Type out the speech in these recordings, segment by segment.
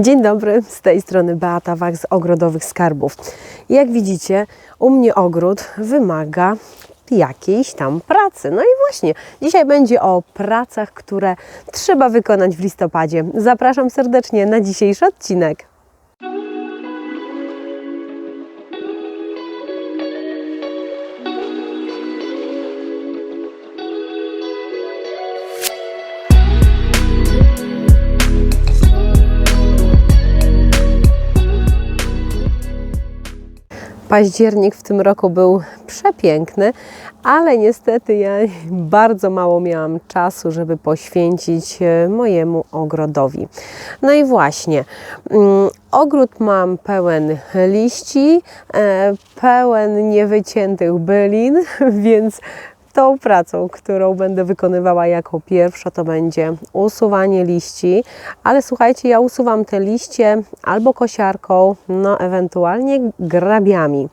Dzień dobry, z tej strony Beata Wach z Ogrodowych Skarbów. Jak widzicie, u mnie ogród wymaga jakiejś tam pracy. No i właśnie, dzisiaj będzie o pracach, które trzeba wykonać w listopadzie. Zapraszam serdecznie na dzisiejszy odcinek. Październik w tym roku był przepiękny, ale niestety ja bardzo mało miałam czasu, żeby poświęcić e, mojemu ogrodowi. No i właśnie, mm, ogród mam pełen liści, e, pełen niewyciętych bylin, więc tą pracą, którą będę wykonywała jako pierwsza, to będzie usuwanie liści, ale słuchajcie, ja usuwam te liście albo kosiarką, no ewentualnie grabiami.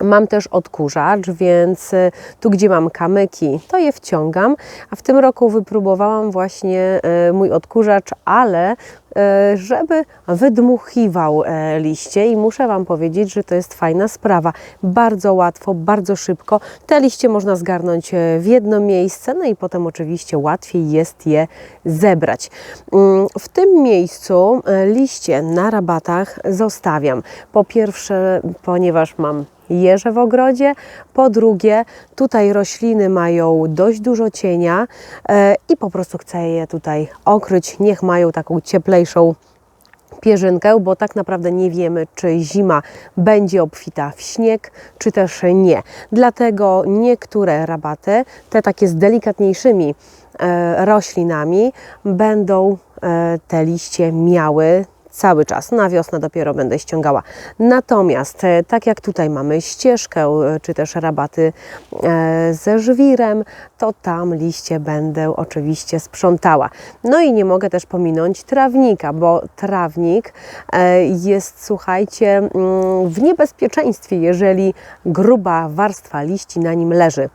Mam też odkurzacz, więc y, tu, gdzie mam kamyki, to je wciągam. A w tym roku wypróbowałam właśnie y, mój odkurzacz, ale y, żeby wydmuchiwał e, liście i muszę Wam powiedzieć, że to jest fajna sprawa. Bardzo łatwo, bardzo szybko. Te liście można zgarnąć e, w jedno miejsce, no i potem oczywiście łatwiej jest je zebrać. Mm, W tym miejscu e, liście na rabatach zostawiam. Po pierwsze, ponieważ mam jeże w ogrodzie. Po drugie, tutaj rośliny mają dość dużo cienia e, i po prostu chcę je tutaj okryć. Niech mają taką cieplejszą pierzynkę, bo tak naprawdę nie wiemy, czy zima będzie obfita w śnieg, czy też nie. Dlatego niektóre rabaty, te takie z delikatniejszymi e, roślinami, będą e, te liście miały cały czas. Na wiosnę dopiero będę ściągała. Natomiast, e, tak jak tutaj mamy ścieżkę, e, czy też rabaty e, ze żwirem, to tam liście będę oczywiście sprzątała. No i nie mogę też pominąć trawnika, bo trawnik jest, słuchajcie, mm, w niebezpieczeństwie, jeżeli gruba warstwa liści na nim leży.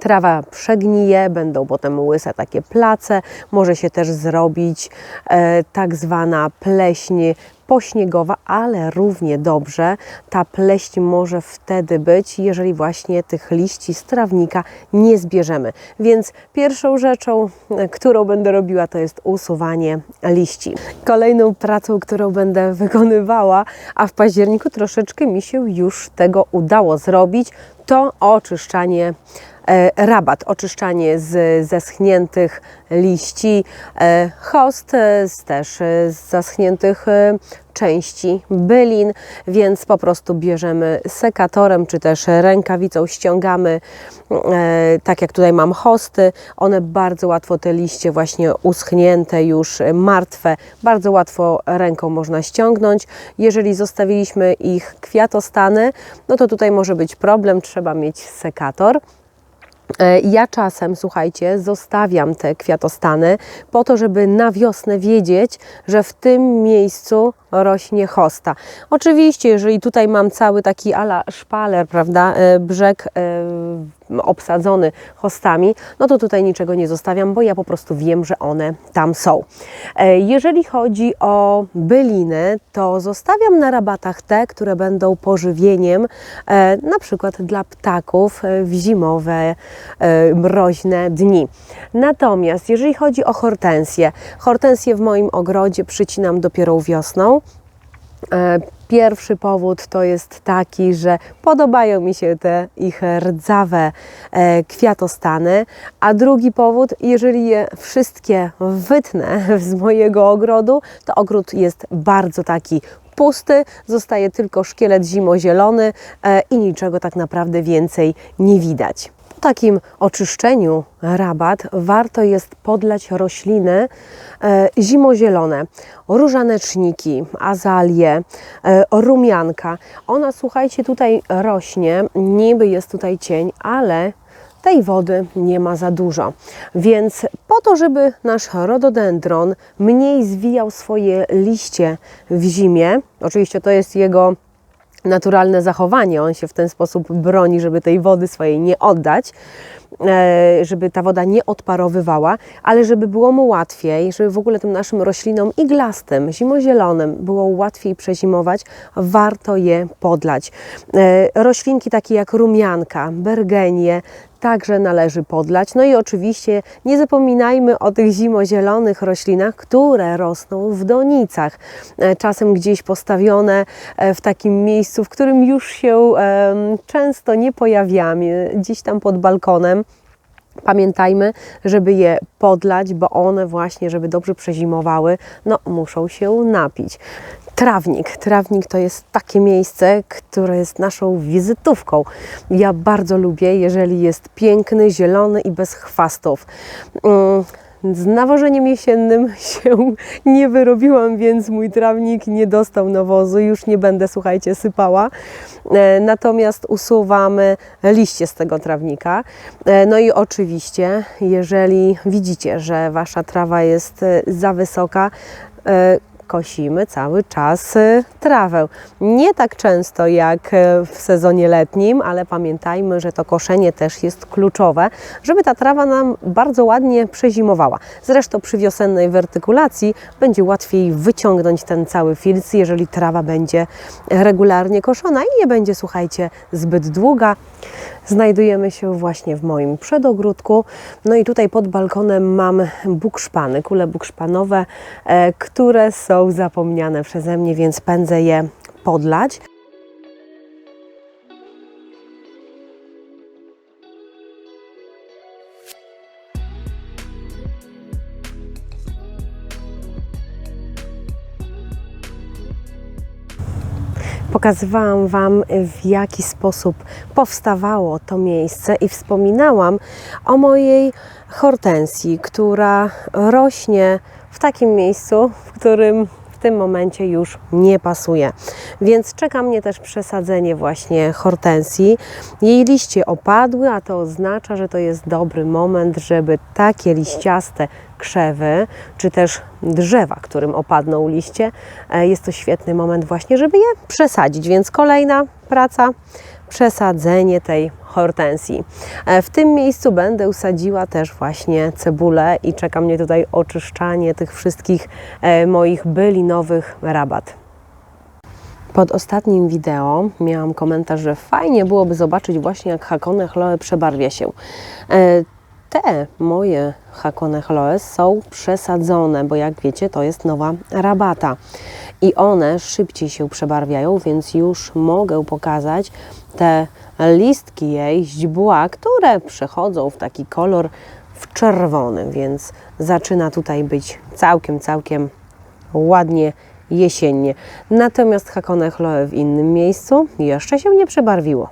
Trawa przegnije, będą potem łyse takie place. Może się też zrobić e, tak zwana pleśń pośniegowa, ale równie dobrze ta pleśń może wtedy być, jeżeli właśnie tych liści z trawnika nie zbierzemy. Więc pierwszą rzeczą, e, którą będę robiła, to jest usuwanie liści. Kolejną pracą, którą będę wykonywała, a w październiku troszeczkę mi się już tego udało zrobić, to oczyszczanie rabat, oczyszczanie z zeschniętych liści, e, host e, z też e, z zaschniętych e, części bylin, więc po prostu bierzemy sekatorem czy też rękawicą, ściągamy, e, tak jak tutaj mam hosty, one bardzo łatwo te liście właśnie uschnięte już, e, martwe, bardzo łatwo ręką można ściągnąć. Jeżeli zostawiliśmy ich kwiatostany, no to tutaj może być problem, trzeba mieć sekator. E, Ja czasem, słuchajcie, zostawiam te kwiatostany po to, żeby na wiosnę wiedzieć, że w tym miejscu rośnie hosta. Oczywiście, jeżeli tutaj mam cały taki ala szpaler, prawda, e, brzeg e, obsadzony hostami, no to tutaj niczego nie zostawiam, bo ja po prostu wiem, że one tam są. E, Jeżeli chodzi o byliny, to zostawiam na rabatach te, które będą pożywieniem e, na przykład dla ptaków e, w zimowe, mroźne dni. Natomiast jeżeli chodzi o hortensje, hortensje w moim ogrodzie przycinam dopiero wiosną. Pierwszy powód to jest taki, że podobają mi się te ich rdzawe e, kwiatostany, a drugi powód, jeżeli je wszystkie wytnę z mojego ogrodu, to ogród jest bardzo taki pusty, zostaje tylko szkielet zimozielony e, i niczego tak naprawdę więcej nie widać. Po takim oczyszczeniu rabat warto jest podlać rośliny e, zimozielone, różaneczniki, azalie, e, rumianka. Ona, słuchajcie, tutaj rośnie, niby jest tutaj cień, ale tej wody nie ma za dużo. Więc po to, żeby nasz rododendron mniej zwijał swoje liście w zimie, oczywiście to jest jego naturalne zachowanie. On się w ten sposób broni, żeby tej wody swojej nie oddać, e, żeby ta woda nie odparowywała, ale żeby było mu łatwiej, żeby w ogóle tym naszym roślinom iglastym, zimozielonym było łatwiej przezimować, warto je podlać. E, Roślinki takie jak rumianka, bergenie, także należy podlać. No i oczywiście nie zapominajmy o tych zimozielonych roślinach, które rosną w donicach. E, Czasem gdzieś postawione e, w takim miejscu, w którym już się często nie pojawiamy, gdzieś tam pod balkonem. Pamiętajmy, żeby je podlać, bo one właśnie, żeby dobrze przezimowały, no muszą się napić. Trawnik. Trawnik to jest takie miejsce, które jest naszą wizytówką. Ja bardzo lubię, jeżeli jest piękny, zielony i bez chwastów. Mm, Z nawożeniem jesiennym się nie wyrobiłam, więc mój trawnik nie dostał nawozu. Już nie będę, słuchajcie, sypała. E, Natomiast usuwamy liście z tego trawnika. E, No i oczywiście, jeżeli widzicie, że wasza trawa jest e, za wysoka, e, kosimy cały czas e, trawę. Nie tak często jak e, w sezonie letnim, ale pamiętajmy, że to koszenie też jest kluczowe, żeby ta trawa nam bardzo ładnie przezimowała. Zresztą przy wiosennej wertykulacji będzie łatwiej wyciągnąć ten cały filc, jeżeli trawa będzie regularnie koszona i nie będzie, słuchajcie, zbyt długa. Znajdujemy się właśnie w moim przedogródku. No i tutaj pod balkonem mam bukszpany, kule bukszpanowe, e, które są zapomniane przeze mnie, więc pędzę je podlać. Pokazywałam Wam, w jaki sposób powstawało to miejsce i wspominałam o mojej hortensji, która rośnie w takim miejscu, w którym w tym momencie już nie pasuje. Więc czeka mnie też przesadzenie właśnie hortensji. Jej liście opadły, a to oznacza, że to jest dobry moment, żeby takie liściaste krzewy, czy też drzewa, którym opadną liście, e, jest to świetny moment właśnie, żeby je przesadzić. Więc kolejna praca, przesadzenie tej hortensji. E, W tym miejscu będę usadziła też właśnie cebulę i czeka mnie tutaj oczyszczanie tych wszystkich e, moich bylinowych rabat. Pod ostatnim wideo miałam komentarz, że fajnie byłoby zobaczyć właśnie jak Hakone Chloe przebarwia się. Te moje Hakone Chloe są przesadzone, bo jak wiecie to jest nowa rabata i one szybciej się przebarwiają, więc już mogę pokazać te listki jej źdźbła, które przechodzą w taki kolor w czerwony, więc zaczyna tutaj być całkiem, całkiem ładnie jesiennie. Natomiast Hakone Chloe w innym miejscu jeszcze się nie przebarwiło.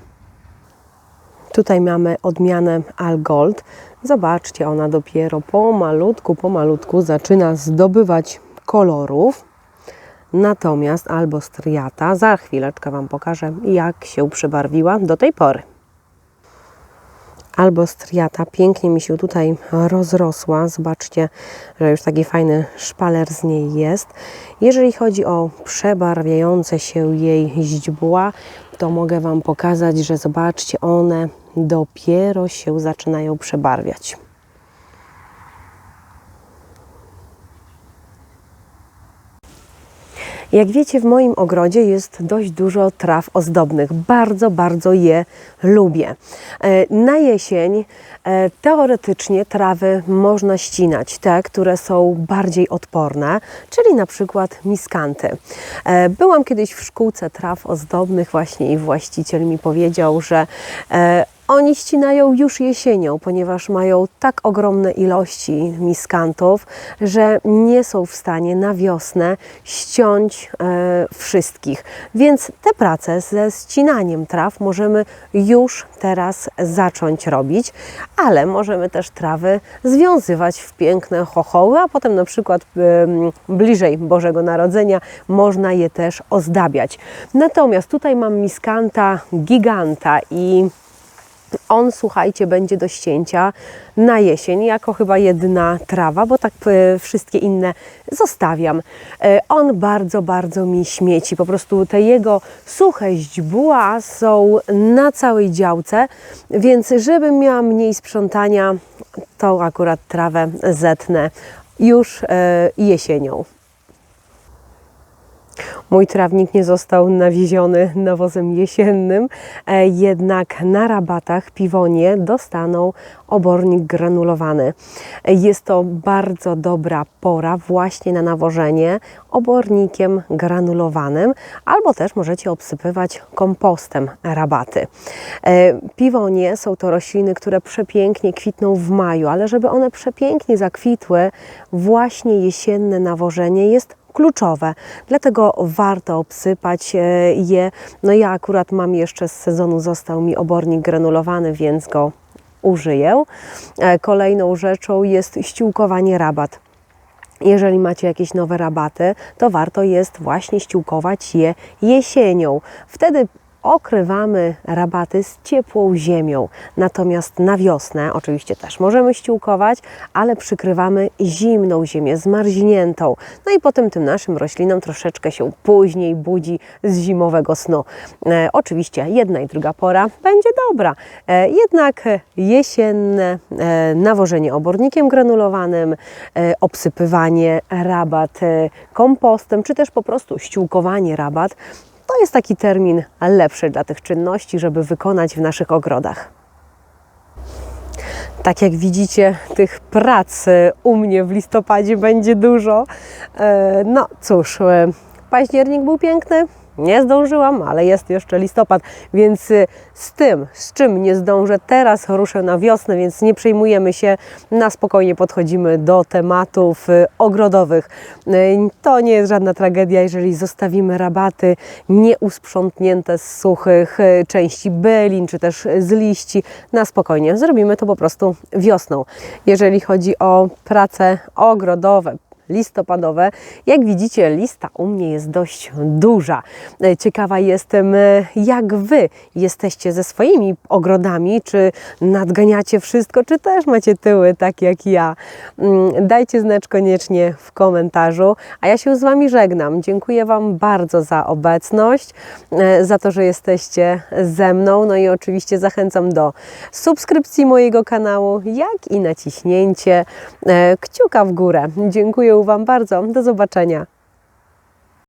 Tutaj mamy odmianę Algold. Zobaczcie, ona dopiero pomalutku, pomalutku zaczyna zdobywać kolorów. Natomiast albo striata, za chwileczkę Wam pokażę, jak się przebarwiła do tej pory. Albo striata pięknie mi się tutaj rozrosła. Zobaczcie, że już taki fajny szpaler z niej jest. Jeżeli chodzi o przebarwiające się jej źdźbła, to mogę Wam pokazać, że zobaczcie, one dopiero się zaczynają przebarwiać. Jak wiecie, w moim ogrodzie jest dość dużo traw ozdobnych. Bardzo, bardzo je lubię. E, Na jesień e, teoretycznie trawy można ścinać, te, które są bardziej odporne, czyli na przykład miskanty. E, Byłam kiedyś w szkółce traw ozdobnych właśnie i właściciel mi powiedział, że oni ścinają już jesienią, ponieważ mają tak ogromne ilości miskantów, że nie są w stanie na wiosnę ściąć e, wszystkich. Więc te prace ze ścinaniem traw możemy już teraz zacząć robić, ale możemy też trawy związywać w piękne chochoły, a potem na przykład em, bliżej Bożego Narodzenia można je też ozdabiać. Natomiast tutaj mam miskanta giganta i On, słuchajcie, będzie do ścięcia na jesień, jako chyba jedna trawa, bo tak e, wszystkie inne zostawiam. E, On bardzo, bardzo mi śmieci. Po prostu te jego suche źdźbła są na całej działce, więc żebym miała mniej sprzątania, to akurat trawę zetnę już e, jesienią. Mój trawnik nie został nawieziony nawozem jesiennym, e, jednak na rabatach piwonie dostaną obornik granulowany. E, Jest to bardzo dobra pora właśnie na nawożenie obornikiem granulowanym, albo też możecie obsypywać kompostem rabaty. E, Piwonie są to rośliny, które przepięknie kwitną w maju, ale żeby one przepięknie zakwitły, właśnie jesienne nawożenie jest kluczowe. Dlatego warto obsypać e, je. No ja akurat mam jeszcze z sezonu, został mi obornik granulowany, więc go użyję. E, Kolejną rzeczą jest ściółkowanie rabat. Jeżeli macie jakieś nowe rabaty, to warto jest właśnie ściółkować je jesienią. Wtedy okrywamy rabaty z ciepłą ziemią. Natomiast na wiosnę oczywiście też możemy ściółkować, ale przykrywamy zimną ziemię, zmarzniętą. No i potem tym naszym roślinom troszeczkę się później budzi z zimowego snu. E, oczywiście jedna i druga pora będzie dobra, e, jednak jesienne e, nawożenie obornikiem granulowanym, e, obsypywanie rabat e, kompostem, czy też po prostu ściółkowanie rabat, to jest taki termin lepszy dla tych czynności, żeby wykonać w naszych ogrodach. Tak jak widzicie, tych prac u mnie w listopadzie będzie dużo. E, No cóż, e, październik był piękny. Nie zdążyłam, ale jest jeszcze listopad, więc e, z tym, z czym nie zdążę, teraz ruszę na wiosnę, więc nie przejmujemy się, na spokojnie podchodzimy do tematów e, ogrodowych. E, To nie jest żadna tragedia, jeżeli zostawimy rabaty nieusprzątnięte z suchych części bylin, czy też z liści, na spokojnie. Zrobimy to po prostu wiosną. Jeżeli chodzi o prace ogrodowe, listopadowe. Jak widzicie, lista u mnie jest dość duża. E, Ciekawa jestem, e, jak Wy jesteście ze swoimi ogrodami, czy nadganiacie wszystko, czy też macie tyły tak jak ja. Mm, Dajcie znać koniecznie w komentarzu, a ja się z Wami żegnam. Dziękuję Wam bardzo za obecność, e, za to, że jesteście ze mną, no i oczywiście zachęcam do subskrypcji mojego kanału, jak i naciśnięcie kciuka w górę. Wam bardzo. Do zobaczenia.